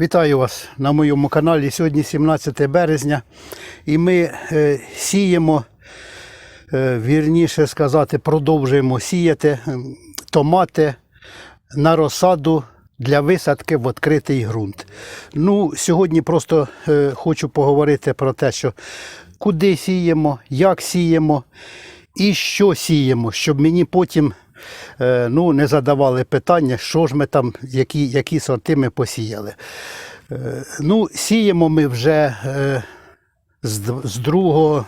Вітаю вас на моєму каналі. Сьогодні 17 березня, і ми е, сіємо, е, вірніше сказати, продовжуємо сіяти томати на розсаду для висадки в відкритий ґрунт. Ну, сьогодні просто е, хочу поговорити про те, що куди сіємо, як сіємо і що сіємо, щоб мені потім ну, не задавали питання, що ж ми там, які, які сорти ми посіяли. Е, Ну, сіємо ми вже е, з, з 2,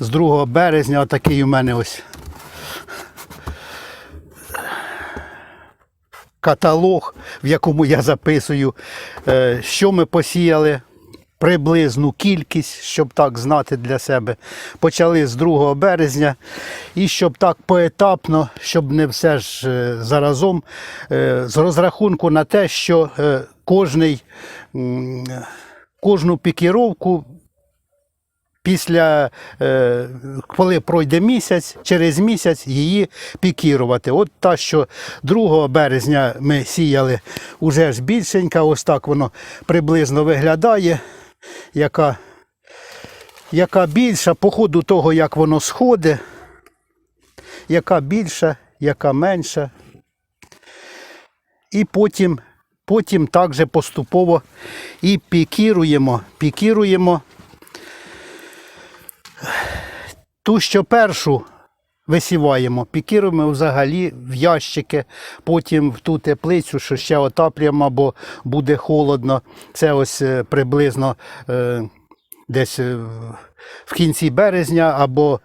з 2 березня, отакий у мене ось каталог, в якому я записую, е, що ми посіяли, приблизну кількість, щоб так знати для себе. Почали з 2 березня, і щоб так поетапно, щоб не все ж е, заразом, е, з розрахунку на те, що е, кожний, кожну пікіровку після, коли пройде місяць, через місяць її пікірувати. От та, що 2 березня ми сіяли уже ж більшенька, ось так воно приблизно виглядає, яка, яка більша, по ходу того, як воно сходить, яка більша, яка менша. І потім, потім також поступово і пікіруємо, пікіруємо ту, що першу висіваємо, пікіруємо взагалі в ящики, потім в ту теплицю, що ще отаплюємо, бо буде холодно. Це ось е, приблизно е, десь е, в кінці березня або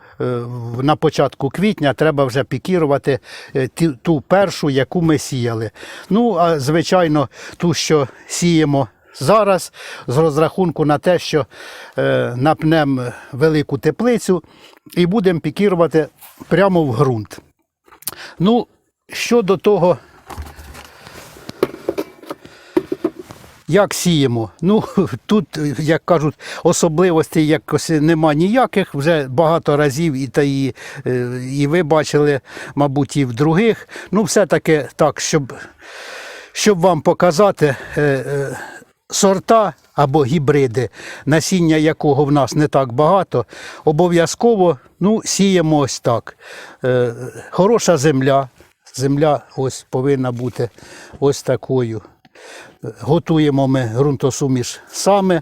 на початку квітня треба вже пікірувати ту першу, яку ми сіяли. Ну, а звичайно, ту, що сіємо зараз, з розрахунку на те, що е, напнемо велику теплицю і будемо пікірувати прямо в ґрунт. Ну, щодо того, як сіємо. Ну, тут, як кажуть, особливостей якось нема ніяких. Вже багато разів і, та і, е, і ви бачили, мабуть, і в других. Ну, все-таки так, щоб, щоб вам показати. Сорта або гібриди, насіння якого в нас не так багато, обов'язково ну, сіємо ось так. Е, хороша земля. Земля ось повинна бути ось такою. Готуємо ми ґрунтосуміш саме,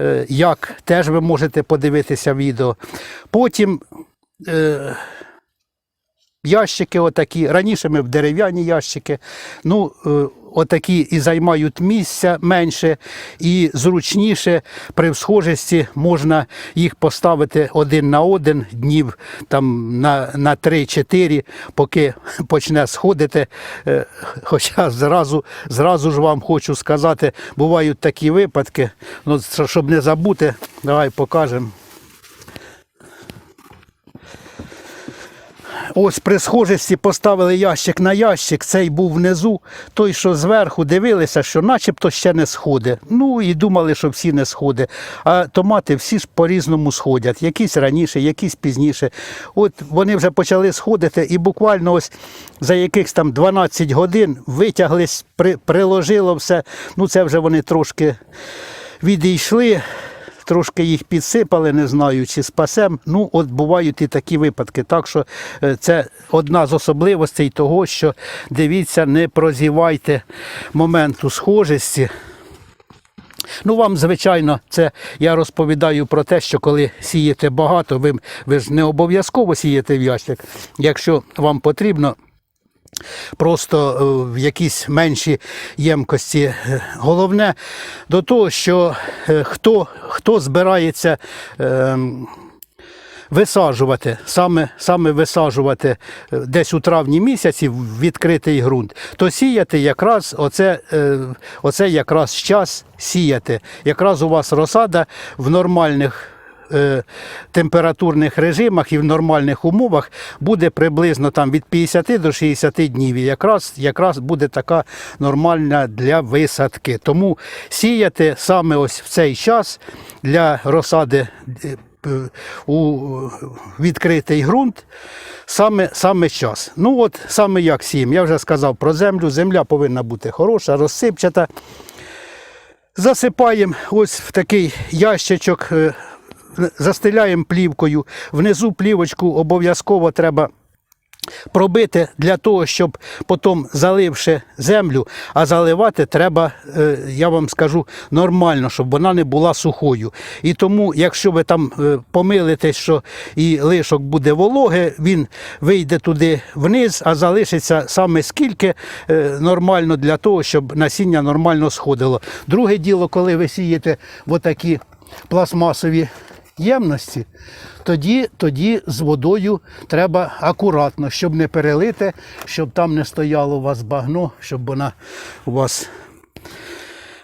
е, як теж ви можете подивитися відео. Потім е, ящики отакі. Раніше ми в дерев'яні ящики. Ну, е, отакі і займають місця менше і зручніше. При схожості можна їх поставити один на один днів там на, на 3-4, поки почне сходити. Е, Хоча зразу, зразу ж вам хочу сказати, бувають такі випадки, ну, щоб не забути, давай покажемо. Ось при схожості поставили ящик на ящик, цей був внизу, той, що зверху дивилися, що начебто ще не сходить. Ну і думали, що всі не сходить. А томати всі ж по-різному сходять. Якісь раніше, якісь пізніше. От вони вже почали сходити, і буквально ось за якихось там 12 годин витяглись, при, приложило все. Ну це вже вони трошки відійшли. Трошки їх підсипали, не знаю, чи спасем. Ну, от бувають і такі випадки. Так що е, це одна з особливостей того, що дивіться, не прозівайте моменту схожості. Ну, вам, звичайно, це я розповідаю про те, що коли сієте багато, ви, ви ж не обов'язково сієте в ящик. Якщо вам потрібно, просто е, в якісь менші ємкості. Головне до того, що е, хто, хто збирається. е, Висаджувати, саме, саме висаджувати е, десь у травні місяці в відкритий ґрунт, то сіяти якраз оце, оце якраз час сіяти. Якраз у вас розсада в нормальних температурних режимах і в нормальних умовах буде приблизно там від 50 до 60 днів. І якраз, якраз буде така нормальна для висадки. Тому сіяти саме ось в цей час для розсади е, е, у відкритий ґрунт, саме, саме час. Ну от саме як сіємо. Я вже сказав про землю. Земля повинна бути хороша, розсипчата. Засипаємо ось в такий ящичок, е, застеляємо плівкою. Внизу плівочку обов'язково треба пробити для того, щоб потім заливши землю, а заливати треба, е, я вам скажу, нормально, щоб вона не була сухою. І тому, якщо ви там е, помилитесь, що і лишок буде вологе, він вийде туди вниз, а залишиться саме скільки е, нормально для того, щоб насіння нормально сходило. Друге діло, коли ви сієте отакі пластмасові ємності, тоді, тоді з водою треба акуратно, щоб не перелити, щоб там не стояло у вас багно, щоб вона у вас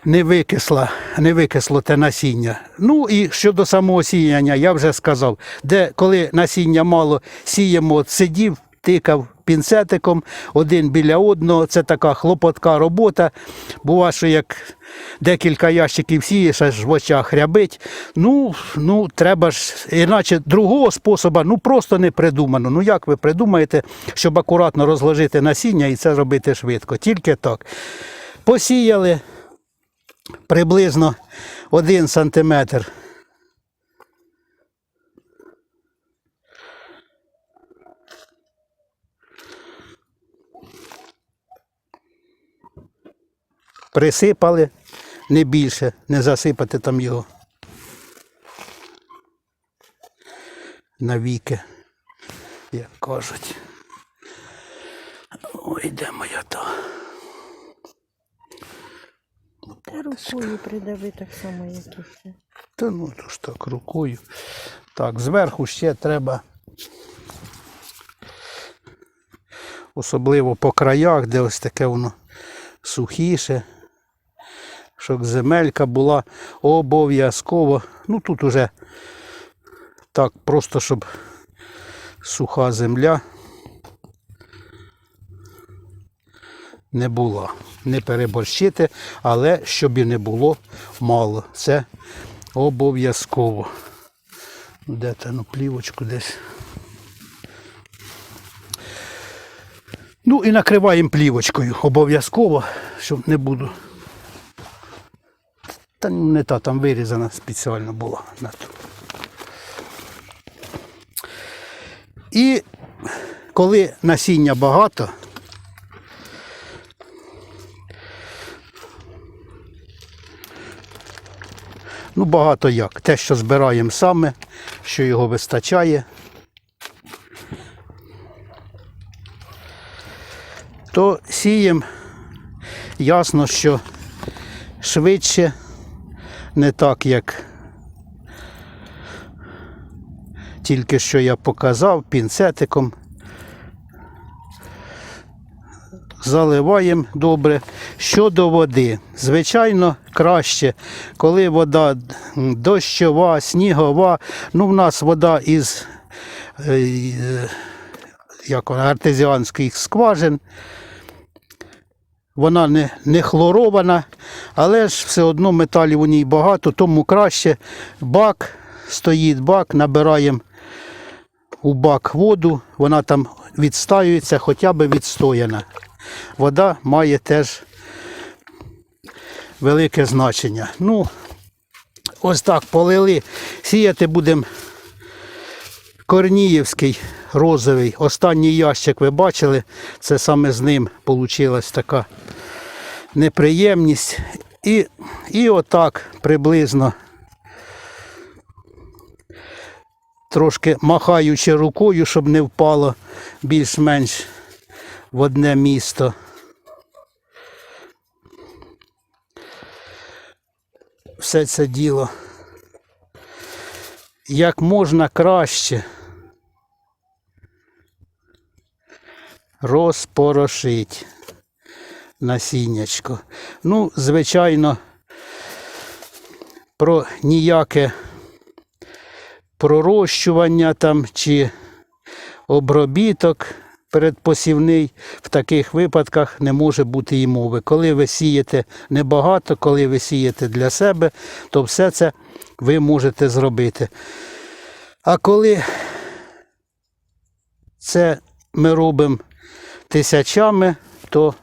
не викисла, не викисло те насіння. Ну і щодо самого сіяння, я вже сказав, де коли насіння мало сіємо, от сидів, тикав пінцетиком один біля одного. Це така хлопотка робота. Бува, що як декілька ящиків сієш, аж в очах рябить. Ну, ну треба ж, іначе другого способу ну просто не придумано. Ну як ви придумаєте, щоб акуратно розложити насіння і це робити швидко? Тільки так. Посіяли приблизно 1 сантиметр. Присипали не більше, не засипати там його. Навіки, як кажуть. Ой, де моя то. Та рукою придави так само, як і все. Та ну то ж так, рукою. Так, зверху ще треба. Особливо по краях, де ось таке воно сухіше. Щоб земелька була обов'язково. Ну тут уже так, просто щоб суха земля не була. Не переборщити, але щоб і не було мало. Це обов'язково. Де та ну плівочку десь. Ну і накриваємо плівочкою обов'язково, щоб не буду. Та не та там вирізана спеціально була. І коли насіння багато, ну багато як. Те, що збираємо саме, що його вистачає. то сієм ясно, що швидше, не так, як тільки що я показав пінцетиком. Заливаємо добре. Щодо води, звичайно, краще, коли вода дощова, снігова. Ну, в нас вода із е, як вона, артезіанських скважин. Вона не, не хлорована, але ж все одно металів у ній багато, тому краще бак, стоїть бак, набираємо у бак воду, вона там відстаюється, хоча б відстояна. Вода має теж велике значення. Ну, ось так полили. Сіяти будемо Корніївський розовий. Останній ящик ви бачили, це саме з ним вийшла така неприємність. І, і отак приблизно, трошки махаючи рукою, щоб не впало більш-менш в одне місто. Все це діло як можна краще розпорошить насіннячко. Ну, звичайно, про ніяке пророщування там чи обробіток передпосівний в таких випадках не може бути і мови. Коли ви сієте небагато, коли ви сієте для себе, то все це ви можете зробити. А коли це ми робимо тисячами, то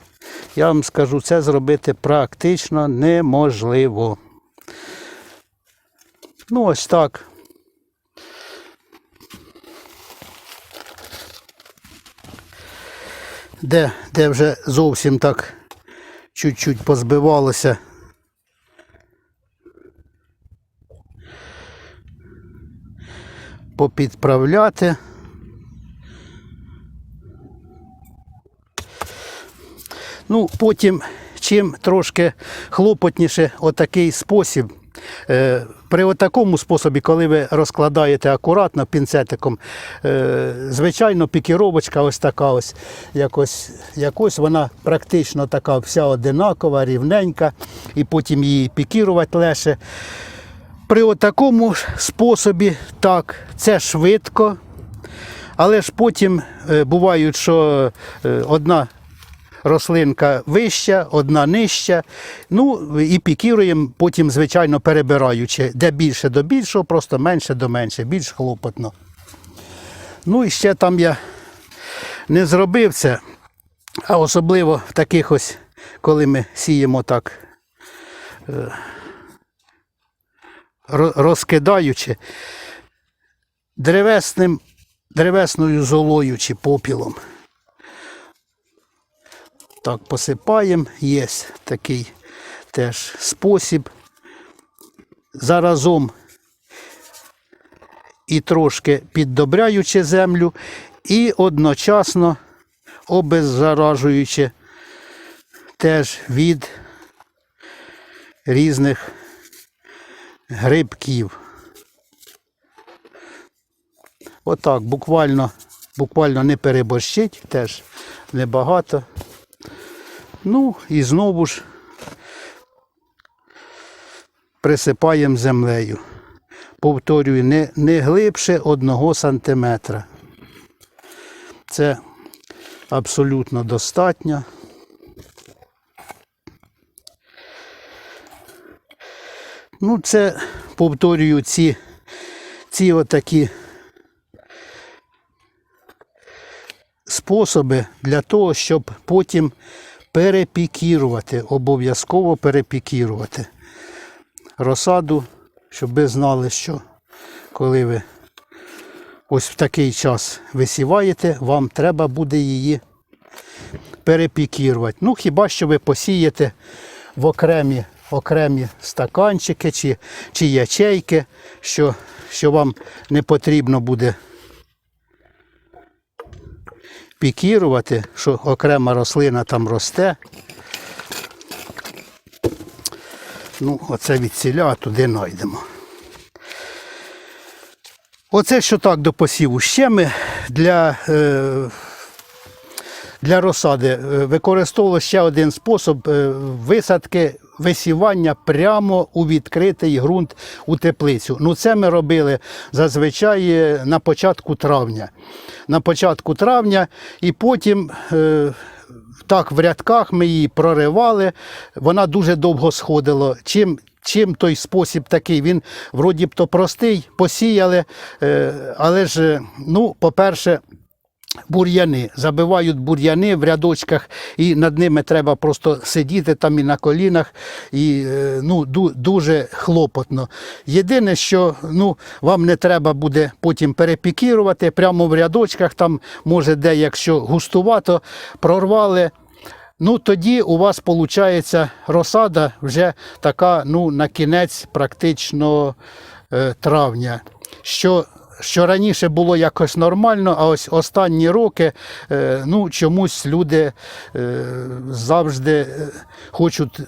я вам скажу, це зробити практично неможливо. Ну, ось так. Де, де вже зовсім так чуть-чуть позбивалося. Попідправляти. Ну, потім, чим трошки хлопотніше отакий спосіб. Е, При такому способі, коли ви розкладаєте акуратно пінцетиком, е, звичайно, пікіровочка ось така ось, якось, якось вона практично така вся одинакова, рівненька, і потім її пікірувати легше. При такому способі, так, це швидко, але ж потім е, бувають, що одна рослинка вища, одна нижча. Ну і пікіруємо, потім, звичайно, перебираючи, де більше до більшого, просто менше до менше, більш хлопотно. Ну і ще там я не зробив це, а особливо в таких ось, коли ми сіємо так. е, Розкидаючи древесним, древесною золою чи попілом. Так, посипаємо, є такий теж спосіб. Заразом і трошки піддобряючи землю, і одночасно обеззаражуючи теж від різних грибків. Отак, буквально, буквально не переборщить, теж небагато. Ну і знову ж присипаємо землею. Повторюю, не, не глибше одного сантиметра. Це абсолютно достатньо. Ну, це повторюю ці, ці отакі способи для того, щоб потім перепікірувати, обов'язково перепікірувати розсаду, щоб ви знали, що коли ви ось в такий час висіваєте, вам треба буде її перепікірувати. Ну, хіба що ви посієте в окремі, окремі стаканчики чи, чи ячейки, що, що вам не потрібно буде пікірувати, що окрема рослина там росте. Ну, оце від ціля, а туди знайдемо. Оце що так до посіву. Ще ми для, е, для розсади е, використовували ще один спосіб е, висадки висівання прямо у відкритий ґрунт у теплицю. Ну, це ми робили зазвичай е, на початку травня. На початку травня і потім. Е, так, в рядках ми її проривали, вона дуже довго сходила. Чим, чим той спосіб такий? Він вроді б то простий, посіяли, е, але ж, е, ну, по-перше, бур'яни. Забивають бур'яни в рядочках, і над ними треба просто сидіти там і на колінах, і е, ну, дуже хлопотно. Єдине, що ну, вам не треба буде потім перепікірувати, прямо в рядочках, там може де, якщо густувато, прорвали. Ну, тоді у вас виходить розсада вже така, ну, на кінець практично е, травня. Що, що раніше було якось нормально, а ось останні роки е, ну, чомусь люди е, завжди е, хочуть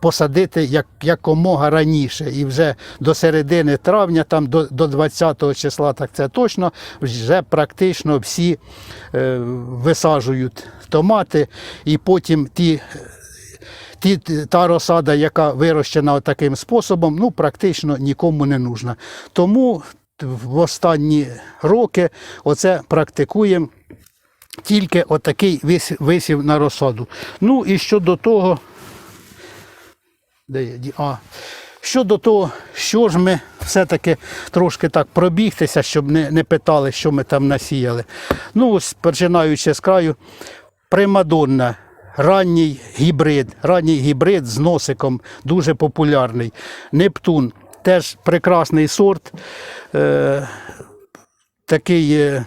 посадити як, якомога раніше. І вже до середини травня, там до, до 20 числа, так це точно, вже практично всі висаджують томати, і потім ті ті, та розсада, яка вирощена таким способом, ну практично нікому не нужна. Тому в останні роки оце практикуємо тільки отакий висів на розсаду. Ну і щодо того, де я а, Щодо того, що ж ми все-таки трошки так пробігтися, щоб не, не питали, що ми там насіяли. Ну, ось починаючи з краю, Примадонна, ранній гібрид, ранній гібрид з носиком, дуже популярний. Нептун теж прекрасний сорт. Е, такий е,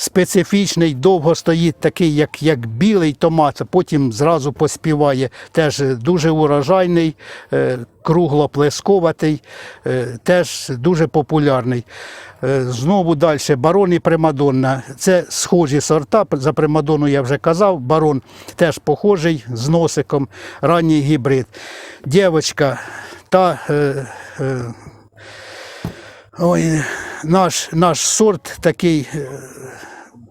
специфічний, довго стоїть такий, як, як білий томат, потім зразу поспіває. Теж дуже урожайний, е, круглоплесковатий, е, теж дуже популярний. Е, Знову далі барон і примадонна. Це схожі сорта. За примадонну я вже казав. Барон теж похожий з носиком, ранній гібрид. Дівочка та е, е, Ой, наш, наш сорт такий. е,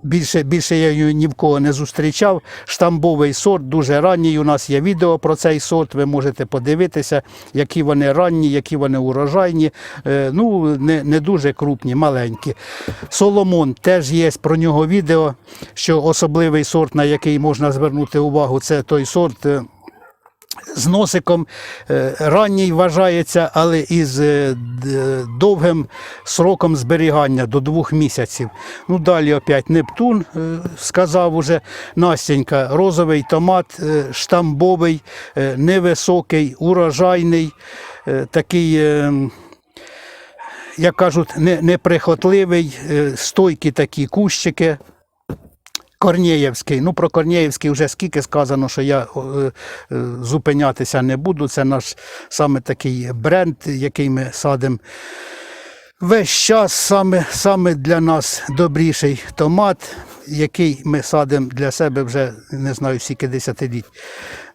Більше, більше я його ні в кого не зустрічав. Штамбовий сорт, дуже ранній. У нас є відео про цей сорт. Ви можете подивитися, які вони ранні, які вони урожайні. Е, Ну, не, не дуже крупні, маленькі. Соломон теж є про нього відео, що особливий сорт, на який можна звернути увагу, це той сорт. З носиком е, ранній вважається, але із е, довгим сроком зберігання до двох місяців. Ну далі опять Нептун е, сказав уже Настенька, розовий томат, штамбовий, невисокий, урожайний, такий. Як кажуть, неприхотливий, стойкі такі кущики. Корнєєвський. Ну, про Корнєєвський вже скільки сказано, що я е, зупинятися не буду. Це наш саме такий бренд, який ми садимо. Весь час саме, саме для нас добріший томат, який ми садимо для себе вже не знаю скільки десятиліть.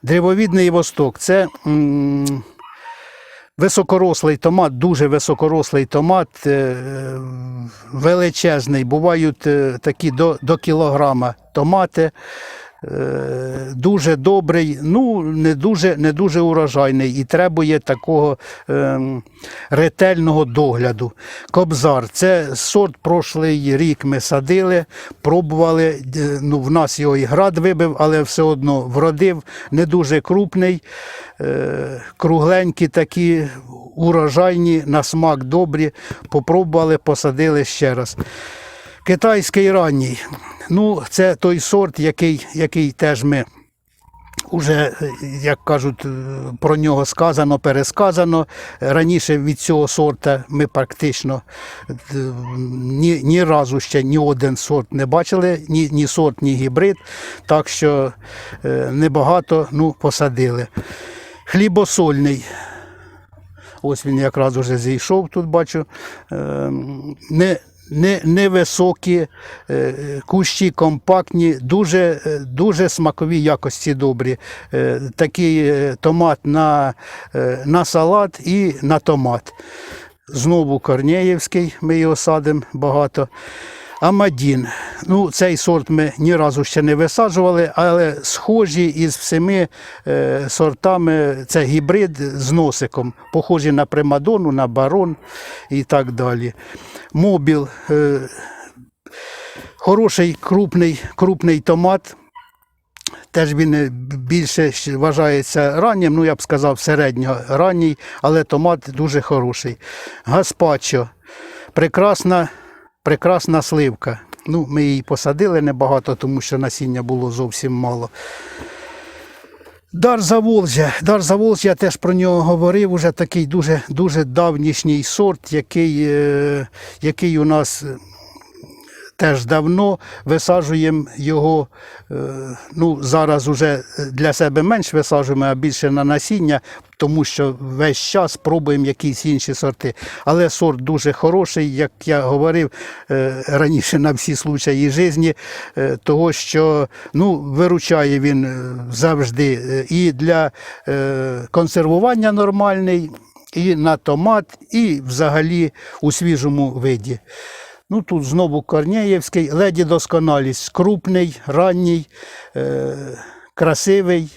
Древовідний восток це м, високорослий томат, дуже високорослий томат, е, величезний. Бувають е, такі до, до кілограма томати. Е, Дуже добрий, ну не дуже, не дуже урожайний і требує такого ем, ретельного догляду. Кобзар це сорт прошлий рік ми садили, пробували. е, Ну, в нас його і град вибив, але все одно вродив, не дуже крупний, е, кругленькі такі, урожайні, на смак добрі. Попробували, посадили ще раз. Китайський ранній. Ну, це той сорт, який, який теж ми Уже, як кажуть, е, про нього сказано, пересказано. Раніше від цього сорта ми практично е, ні, ні разу ще ні один сорт не бачили, ні, ні сорт, ні гібрид. Так що е, небагато ну, посадили. Хлібосольний. Ось він якраз уже зійшов, тут бачу. Е, Не, не, невисокі, е, кущі компактні, дуже, е, дуже смакові якості добрі. Е, Такий е, томат на, е, на салат і на томат. Знову Корнеєвський, ми його садимо багато. Амадін. Ну, цей сорт ми ні разу ще не висаджували, але схожі із всіми е, сортами. Це гібрид з носиком, похожі на примадону, на барон і так далі. Мобіл. Е, хороший крупний, крупний томат. Теж він е, більше вважається раннім, ну я б сказав, середньо ранній, але томат дуже хороший. Гаспачо. Прекрасна, прекрасна сливка. Ну, ми її посадили небагато, тому що насіння було зовсім мало. Дар Заволжя. Дар Заволжя, я теж про нього говорив, уже такий дуже, дуже давнішній сорт, який, е, який у нас теж давно висаджуємо його. е, Ну, зараз уже для себе менш висаджуємо, а більше на насіння, тому що весь час пробуємо якісь інші сорти. Але сорт дуже хороший, як я говорив е, раніше на всі случаї житті, е, того що ну, виручає він завжди і для консервування нормальний, і на томат, і взагалі у свіжому виді. Ну тут знову Корнеєвський, леді досконалість, крупний, ранній, е, красивий,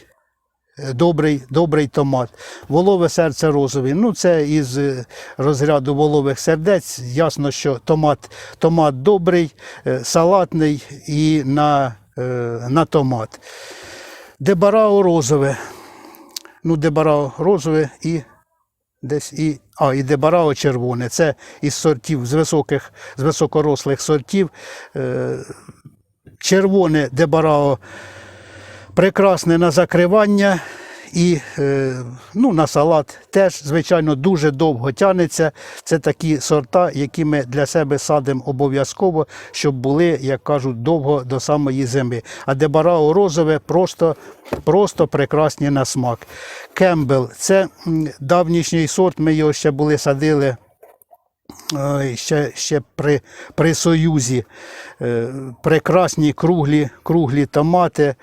е, добрий, добрий томат. Волове серце розовий. Ну це із е, розряду волових сердець. Ясно, що томат, томат добрий, е, салатний і на, е, на томат. Дебарао розове. Ну, дебарао розове і Десь і, а, і дебарао червоне. Це із сортів, з високих, з високорослих сортів. Е, червоне дебарао прекрасне на закривання і е, ну, на салат теж, звичайно, дуже довго тянеться. Це такі сорта, які ми для себе садимо обов'язково, щоб були, як кажуть, довго до самої зими. А дебарао розове просто, просто прекрасні на смак. Кембл це давнішній сорт, ми його ще були садили. Ще, ще при, при Союзі Е, прекрасні круглі, круглі томати,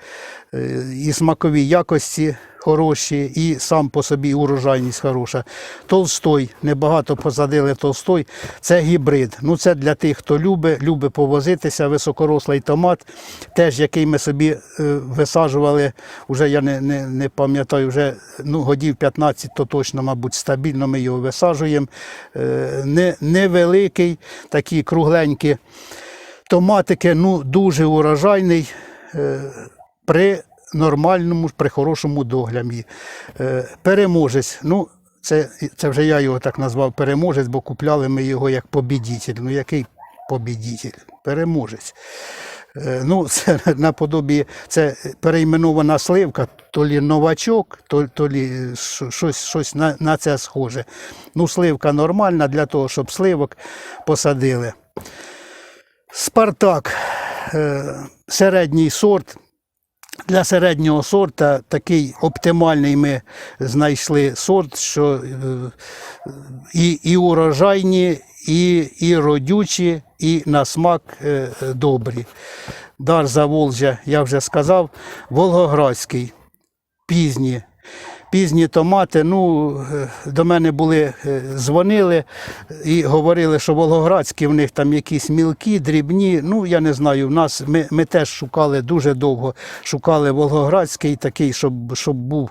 е, і смакові якості хороші, і сам по собі урожайність хороша. Толстой, небагато посадили Толстой, це гібрид. Ну, це для тих, хто любить, любить повозитися, високорослий томат, теж який ми собі е, висаджували, вже я не, не, не пам'ятаю, вже ну, годів 15, то точно, мабуть, стабільно ми його висаджуємо. Е, Не, невеликий, такі кругленькі томатики, ну, дуже урожайний е, при нормальному, при хорошому догляді. Е, переможець. Ну, це, це вже я його так назвав переможець, бо купляли ми його як побідітель. Ну, який побідітель? Переможець. Е, Ну, це наподобі, це перейменована сливка, то лі новачок, то, то лі щось, щось на, на це схоже. Ну, сливка нормальна для того, щоб сливок посадили. Спартак е, середній сорт. Для середнього сорта такий оптимальний ми знайшли сорт, що е, і, і урожайні, і, і родючі, і на смак е, е, добрі. Дар Заволжя, я вже сказав, Волгоградський, пізні. Пізні томати, ну, е, до мене були, е, дзвонили і говорили, що волгоградські в них там якісь мілкі, дрібні. Ну, я не знаю, в нас ми, ми теж шукали дуже довго, шукали волгоградський такий, щоб, щоб був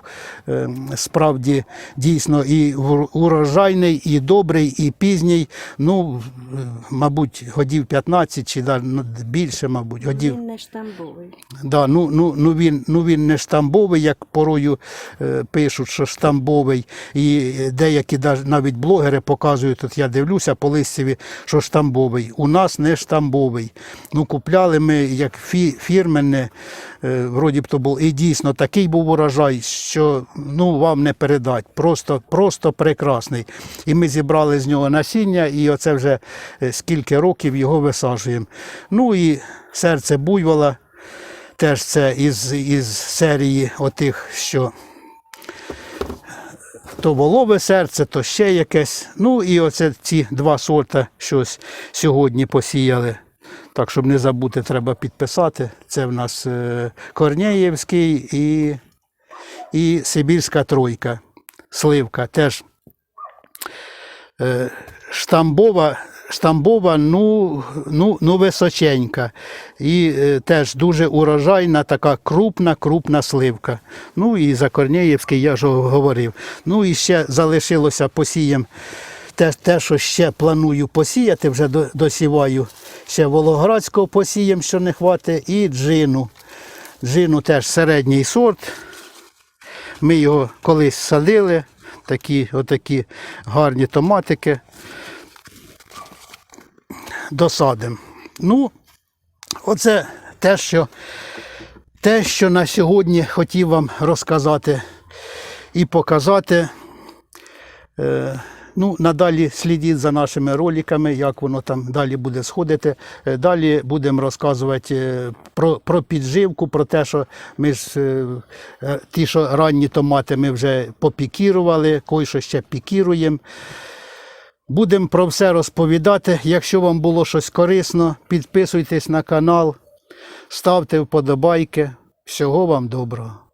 е, справді дійсно і урожайний, і добрий, і пізній. Ну, мабуть, годів 15 чи да, ну, більше, мабуть, годів. Він не штамбовий. Да, ну, ну, ну, він, ну він не штамбовий, як порою е, пишуть, що штамбовий. І деякі навіть блогери показують, от я дивлюся по листіві, що штамбовий. У нас не штамбовий. Ну, купляли ми як фі, фірменне, е, вроді б то був. І дійсно такий був урожай, що ну, вам не передать. Просто, просто прекрасний. І ми зібрали з нього насіння, і оце вже е, скільки років його висаджуємо. Ну і серце буйвола. Теж це із, із серії отих, що то волове серце, то ще якесь. Ну і оце ці два сорта щось сьогодні посіяли. Так, щоб не забути, треба підписати. Це в нас е, Корнеєвський і, і Сибірська тройка. Сливка теж е, штамбова, штамбова, ну, ну, ну височенька. І е, теж дуже урожайна, така крупна, крупна сливка. Ну і за Корнеївський я ж говорив. Ну і ще залишилося посієм. Те, те, що ще планую посіяти, вже досіваю. Ще Волоградського посієм, що не хватить, і джину. Джину теж середній сорт. Ми його колись садили, такі, отакі гарні томатики. Досадимо. Ну, оце те, що, те, що на сьогодні хотів вам розказати і показати. Е, Ну, надалі слідіть за нашими роликами, як воно там далі буде сходити. Е, Далі будемо розказувати е, про, про підживку, про те, що ми ж е, ті, що ранні томати ми вже попікірували, кой що ще пікіруємо. Будемо про все розповідати. Якщо вам було щось корисно, підписуйтесь на канал, ставте вподобайки. Всього вам доброго.